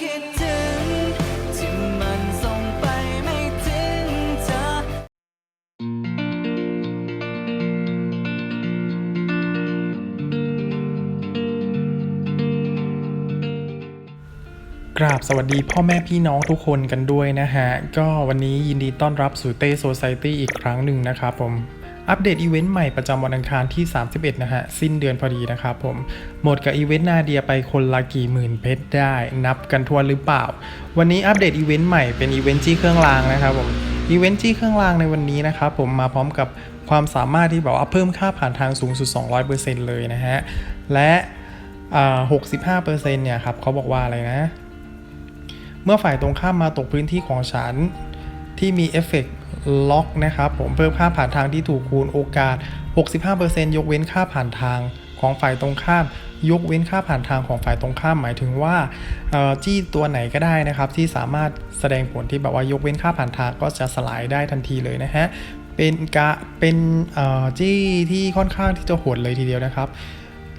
คิดถึงที่มันส่งไปไม่ถึงเธอ กราบสวัสดีพ่อแม่พี่น้องทุกคนกันด้วยนะฮะ ก็วันนี้ยินดีต้อนรับสู่เต้โซ c i ตี้อีกครั้งหนึ่งนะครับผม อัปเดตอีเวนต์ใหม่ประจำวันอังคารที่ 31 นะฮะ สิ้นเดือนพอดีนะครับผม หมดกับอีเวนต์นาเดียไปคนละกี่หมื่นเพชรได้ นับกันทั่วนหรือเปล่า วันนี้อัปเดตอีเวนต์ใหม่เป็นอีเวนต์จี้เครื่องรางนะครับผมอีเวนต์จี้เครื่องรางในวันนี้นะครับผมมาพร้อมกับความสามารถที่แบบว่าเพิ่มค่าผ่านทางสูงสุด 200%เลยนะฮะ และอ่า65%เนี่ยครับเขาบอกว่าอะไรนะ เมื่อฝ่ายตรงข้ามมาตกพื้นที่ของฉันที่มีเอฟเฟกต์ ล็อกนะครับผมเพิ่มค่าผ่านทางที่ถูกคูณโอกาส 65%ยกเว้นค่าผ่านทางของฝ่ายตรงข้าม ยกเว้นค่าผ่านทางของฝ่ายตรงข้าม หมายถึงว่าจี้ตัวไหนก็ได้นะครับ ที่สามารถแสดงผลที่แบบว่ายกเว้นค่าผ่านทางก็จะสลายได้ทันทีเลยนะฮะเป็นกะเป็นจี้ที่ค่อนข้างที่จะโหดเลยทีเดียวนะครับ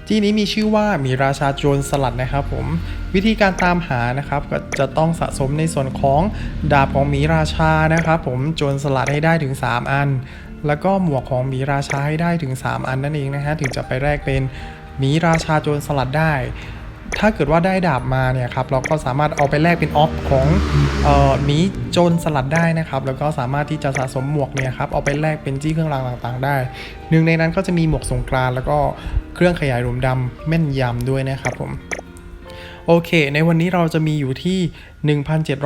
ที่นี้มีชื่อว่ามีราชาโจรสลัดนะครับผมวิธีการตามหานะครับก็จะต้องสะสมในส่วนของดาบของหมีราชานะครับผมโจรสลัดให้ได้ถึง 3 อัน แล้วก็หมวกของหมีราชาให้ได้ถึง 3 อันนั่นเองนะฮะถึงจะไปแลกเป็นหมีราชาโจรสลัดได้ ถ้าเกิดว่าได้ดาบมาเนี่ยครับเราก็สามารถเอาไปแลกเป็นออฟของหมีโจรสลัดได้นะครับ แล้วก็สามารถที่จะสะสมหมวกเนี่ยครับเอาไปแลกเป็นจี้เครื่องรางต่างๆ ได้ หนึ่งในนั้นก็จะมีหมวกสงกรานแล้วก็เครื่องขยายรวมดำแม่นยำด้วยนะครับผมโอเค ในวันนี้เราจะมีอยู่ที่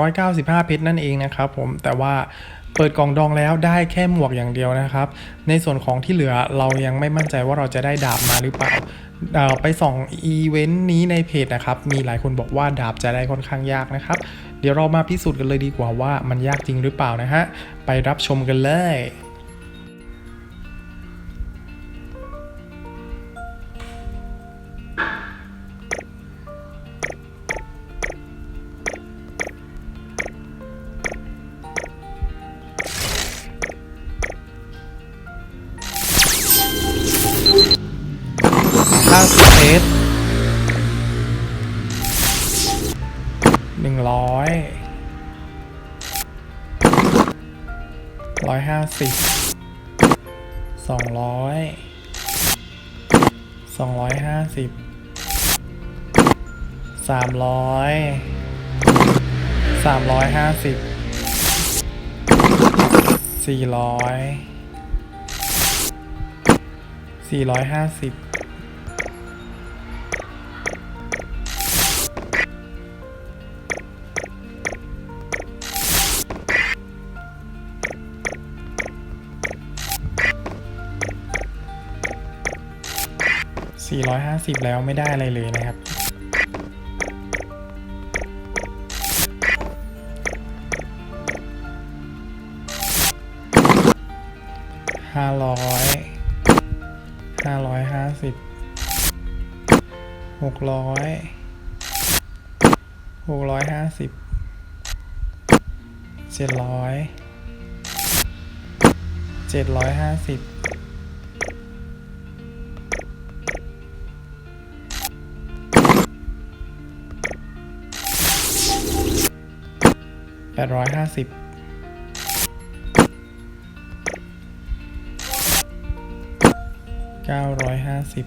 1,795 เพชรนั่นเองนะครับผม แต่ว่าเปิดกล่องดองแล้วได้แค่หมวกอย่างเดียวนะครับ ในส่วนของที่เหลือเรายังไม่มั่นใจว่าเราจะได้ดาบมาหรือเปล่า ไปส่องอีเวนต์นี้ในเพจนะครับ มีหลายคนบอกว่าดาบจะได้ค่อนข้างยากนะครับ เดี๋ยวเรามาพิสูจน์กันเลยดีกว่าว่ามันยากจริงหรือเปล่านะฮะ ไปรับชมกันเลย ร้อยร้อยห้าสิบสองร้อยสองร้อยห้าสิบสามร้อยสามร้อยห้าสิบสี่ร้อยสี่ร้อยห้าสิบ 450 แล้วไม่ได้อะไรเลยนะครับ ห้าร้อยห้าร้อยห้าสิบหกร้อยหกร้อยห้าสิบเจ็ดร้อยเจ็ดร้อยห้าสิบ แปดร้อยห้าสิบเก้าร้อยห้าสิบ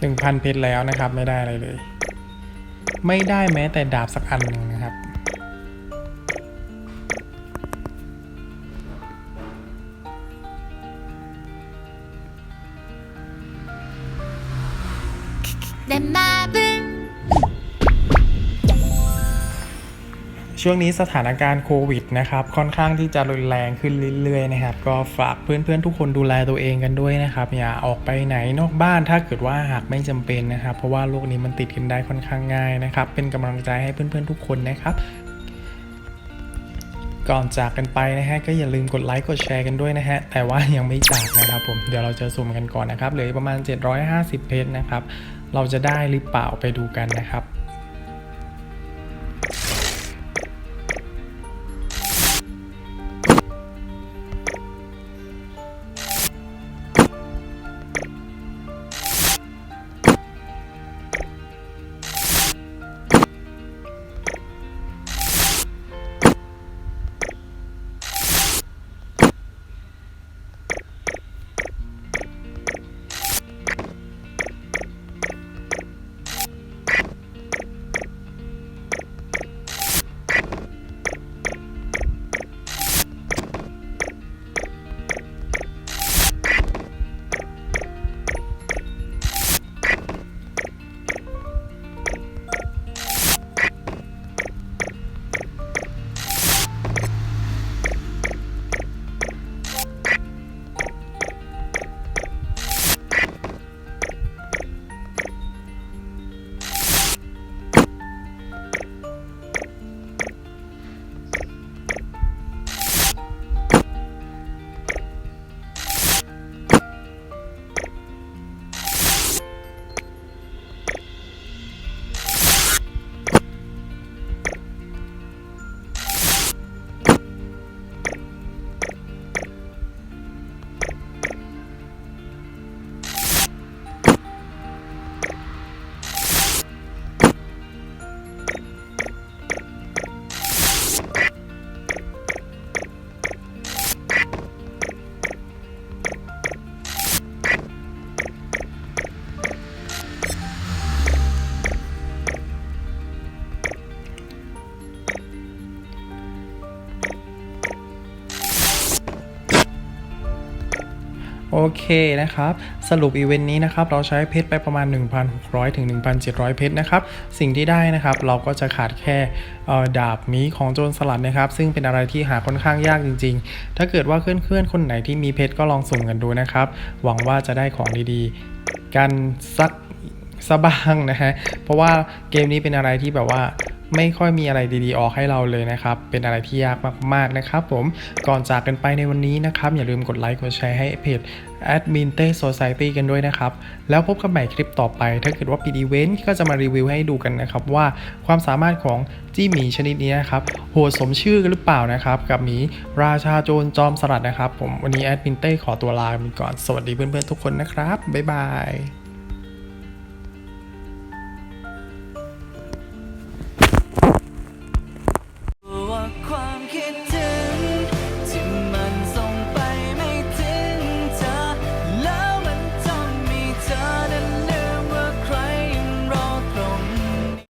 หนึ่งพันเพชรแล้วนะครับ ไม่ได้อะไรเลย ไม่ได้แม้แต่ดาบสักอันหนึ่ง 내 맘을 ช่วงนี้สถานการณ์โควิดนะครับ ค่อนข้างที่จะรุนแรงขึ้นเรื่อยๆนะครับ ก็ฝากเพื่อนๆทุกคนดูแลตัวเองกันด้วยนะครับ อย่าออกไปไหนนอกบ้านถ้าเกิดว่าหากไม่จำเป็นนะครับ เพราะว่าโรคนี้มันติดกันได้ค่อนข้างง่ายนะครับ เป็นกำลังใจให้เพื่อนๆทุกคนนะครับ ก่อนจากกันไปนะฮะก็อย่าลืมกดไลค์กดแชร์กันด้วยนะฮะแต่ว่ายังไม่จากนะครับผมเดี๋ยวเราจะสุ่มกันก่อนนะครับเหลืออกประมาณ 750 เพจนะครับ เราจะได้หรือเปล่าไปดูกันนะครับ โอเคนะครับ สรุปอีเวนต์นี้นะครับ เราใช้เพชรไปประมาณ 1,600 ถึง 1,700 เพชรนะครับ สิ่งที่ได้นะครับ เราก็จะขาดแค่ดาบมีของโจรสลัดนะครับ ซึ่งเป็นอะไรที่หาค่อนข้างยากจริง ๆ ถ้าเกิดว่าเพื่อนๆ คนไหนที่มีเพชรก็ลองสุ่มกันดูนะครับ หวังว่าจะได้ของดีๆ กันสักสบ้างนะฮะ เพราะว่าเกมนี้เป็นอะไรที่แบบว่า ไม่ค่อยมีอะไรดีๆออกให้เราเลยนะครับ เป็นอะไรที่ยากมากๆนะครับผมก่อนจากกันไปในวันนี้นะครับ อย่าลืมกดไลค์กดแชร์ให้เพจ Admin t e Society กันด้วยนะครับ แล้วพบกันใหม่คลิปต่อไป ถ้าเกิดว่าปีดีเวนต์ก็จะมารีวิวให้ดูกันนะครับ ว่าความสามารถของจี้หมีชนิดนี้นะครับโหดสมชื่อกันหรือเปล่านะครับ กับหมีราชาโจรจอมสลัดนะครับ ผมวันนี้ Admin t e ขอตัวลาไปก่อนสวัสดีเพื่อนๆทุกคนนะครับบ๊ายบาย